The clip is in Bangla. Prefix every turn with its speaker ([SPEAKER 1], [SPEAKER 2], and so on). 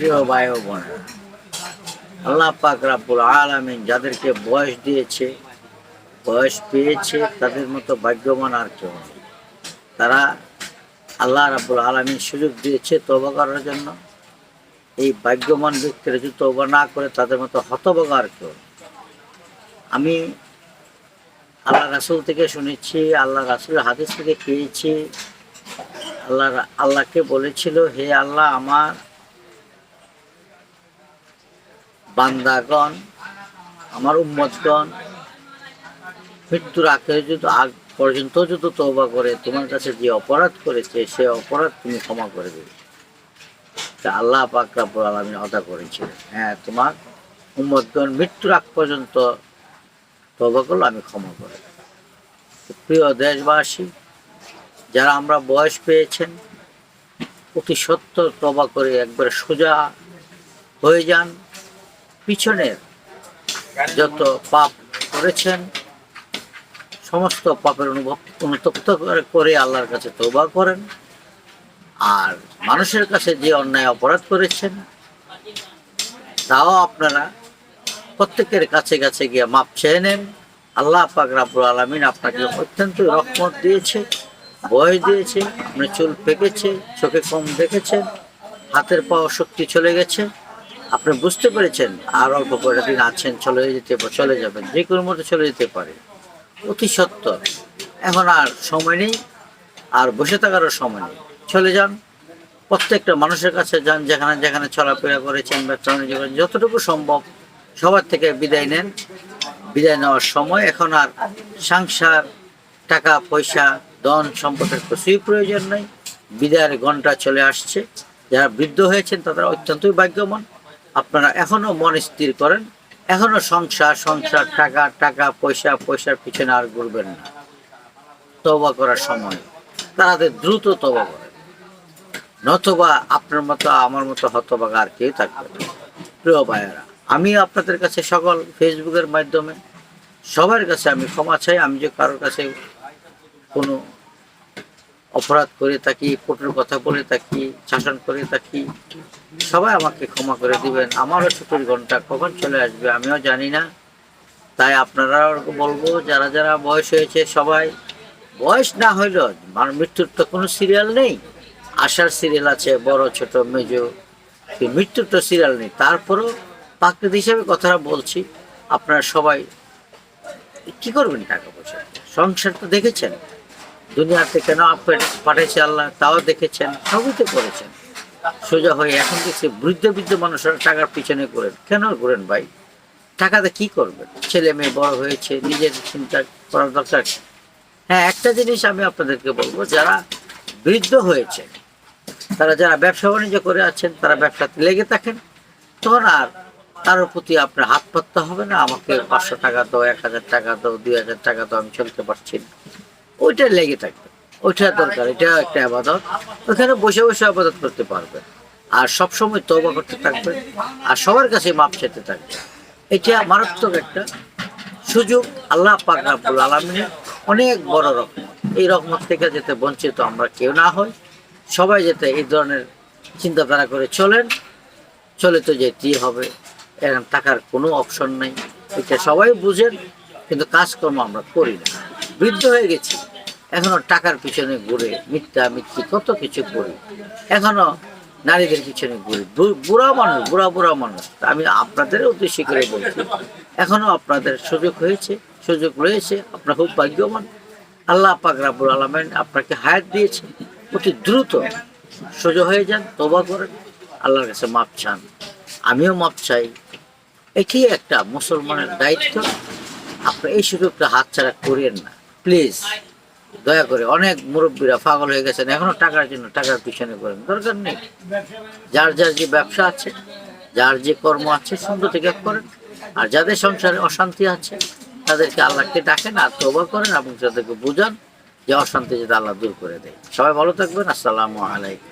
[SPEAKER 1] প্রিয় ভাই ও আল্লাহ পাক রাব্বুল আলামিন যাদেরকে বয়স দিয়েছে, বয়স পেয়েছে, তাদের মতো ভাগ্যবান আর কেউ তারা আল্লাহ রাব্বুল আলামিন সুযোগ দিয়েছে তওবা করার জন্য। এই ভাগ্যবান ব্যক্তিরা যদি তওবা না করে, তাদের মতো হতভাগা আর কেউ আমি আল্লাহ রাসুল থেকে শুনেছি, আল্লাহ রাসূলের হাদিস থেকে পেয়েছি আল্লাহ, আল্লাহকে বলেছিল, হে আল্লাহ, আমার বান্দাগণ, আমার উম্মতগণ, মৃত্যুর আগে যদি আগ পর্যন্ত যদি তওবা করে, তোমার কাছে যে অপরাধ করেছে, সে অপরাধ তুমি ক্ষমা করে দেবে। তা আল্লাহ পাক রাব্বুল আলামিন অদা করেছিলেন। হ্যাঁ তোমার উম্মতগণ মৃত্যুর আগ পর্যন্ত তওবা করল, আমি ক্ষমা করে প্রিয় দেশবাসী, যারা আমরা বয়স পেয়েছেন, অতি সত্য তবা করে একবারে সোজা হয়ে যান। পিছনের যত পাপ করেছেন, সমস্ত পাপের অনুভব অনুতপ্ত করে- আল্লাহর কাছে তৌবা করেন। আর মানুষের কাছে যে অন্যায় অপরাধ করেছেন, তাও আপনারা প্রত্যেকের কাছে কাছে গিয়ে মাপ চেয়ে নেন। আল্লাহ পাক রাব্বুল আলামিন আপনাকে অত্যন্ত রহমত দিয়েছে বয়স দিয়েছে আপনার চুল পেকেছে, চোখে কম দেখেছেন হাতের পাওয়া শক্তি চলে গেছে। আপনি বুঝতে পেরেছেন, আর অল্প কয়েকটা দিন আছেন, চলে যেতে চলে যাবেন, যে কোনো মতো চলে যেতে পারে। অতি সত্য এখন আর সময় নেই, আর বসে থাকারও সময় নেই। চলে যান, প্রত্যেকটা মানুষের কাছে যান, যেখানে যেখানে চলাফেরা করেছেন, ব্যবসা বাণিজ্য করেছেন, যতটুকু সম্ভব সবার থেকে বিদায় নেন। বিদায় নেওয়ার সময় এখন আর সংসার, টাকা, পয়সা, ধন সম্পদের কিছুই প্রয়োজন নেই। বিদায়ের ঘণ্টা চলে আসছে। যারা বৃদ্ধ হয়েছেন, তারা অত্যন্তই ভাগ্যবান। আপনারা এখনও মন স্থির করেন, এখনও সংসার সংসার, টাকা টাকা, পয়সা, পয়সার পিছনে আর ঘুরবেন না। তবা করার সময়। তাদের দ্রুত তবা করেন নতবা আপনার মতো, আমার মতো হতবাগা আর কেউ থাকবে প্রিয় ভাইয়েরা, আমি আপনাদের কাছে সকল ফেসবুকের মাধ্যমে, সবার কাছে আমি ক্ষমা চাই। আমি যে কারোর কাছে কোনো অপরাধ করে থাকি কঠোর কথা বলে থাকি শাসন করে থাকি সবাই আমাকে ক্ষমা করে দিবেন। আমারও ছুটির ঘণ্টা কখন চলে আসবে আমিও জানি না। তাই আপনারাও বলব, যারা যারা বয়স হয়েছে সবাই, বয়স না হইলেও আমার মৃত্যুর তো কোনো সিরিয়াল নেই। আশার সিরিয়াল আছে, বড়, ছোট, মেজো মৃত্যুর তো সিরিয়াল নেই। তারপরেও প্রাকৃত হিসাবে কথাটা বলছি, আপনারা সবাই কি করবেন টাকা পয়সা? সংসার তো দেখেছেন? দুনিয়াতে কেন পাঠাইছে আল্লাহ, তাও দেখেছেন, সবই তো করেছেন। সোজা হয়ে এখন দেখছি বৃদ্ধ বৃদ্ধ মানুষেরা টাকার পিছনে করেন কেন ঘুরেন ভাই? টাকাতে কি করবেন? ছেলে মেয়ে বড় হয়েছে, নিজের চিন্তা করার দরকার। হ্যাঁ একটা জিনিস আমি আপনাদেরকে বলব, যারা বৃদ্ধ হয়েছে, তারা যারা ব্যবসা বাণিজ্য করে আছেন, তারা ব্যবসাতে লেগে থাকেন, তখন আর তার প্রতি আপনার হাত পাততে হবে না, আমাকে পাঁচশো টাকা দাও, এক হাজার টাকা দাও, দুই হাজার টাকা দাও, আমি চলতে পারছি না। ওইটা লেগে থাকবে। ওইটা দরকার এটা একটা আবাদত ওখানে বসে বসে আবাদত করতে পারবে। আর সবসময় তবা করতে থাকবে। আর সবার কাছে মাপ চেতে থাকবে। এটা মারাত্মক একটা সুযোগ। আল্লাহ পাক রাব্বুল আলমিনের অনেক বড় রকম এই রকমত থেকে যাতে বঞ্চিত আমরা কেউ না হই। সবাই যাতে এই ধরনের চিন্তাধারা করে চলেন। চলে তো যেতেই হবে। এখন টাকার কোনো অপশন নেই। এটা সবাই বুঝেন। কিন্তু কাজকর্ম আমরা করি না। বৃদ্ধ হয়ে গেছি। এখনও টাকার পিছনে ঘুরে, মিথ্যা, মিথ্যি, কত কিছু করি এখনও নারীদের পিছনে ঘুরি। বুড়া মানুষ, বুড়া বুড়া মানুষ। আমি আপনাদের উদ্দেশ্য করে বলছি, এখনও আপনাদের সুযোগ হয়েছে, সুযোগ রয়েছে, আপনার খুব ভাগ্যবান। আল্লাহ পাক রাবুল আলমেন আপনাকে হায়াত দিয়েছে। অতি দ্রুত সোজা হয়ে যান তোবা করেন, আল্লাহর কাছে মাপ চান। আমিও মাপ চাই। এটি একটা মুসলমানের দায়িত্ব। আপনি এই সুযোগটা হাতছাড়া করিয়েন না। প্লিজ। দয়া করে, অনেক মুরব্বীরা পাগল হয়ে গেছেন, এখনও টাকার জন্য টাকার পিছনে করেন দরকার নেই। যার যার যে ব্যবসা আছে, যার যে কর্ম আছে, সুন্দর থেকে করেন। আর যাদের সংসারে অশান্তি আছে, তাদেরকে আল্লাহকে ডাকেন আর তবা করেন এবং তাদেরকে বুঝান যে অশান্তি যাতে আল্লাহ দূর করে দেয়। সবাই ভালো থাকবেন। আসসালামু আলাইকুম।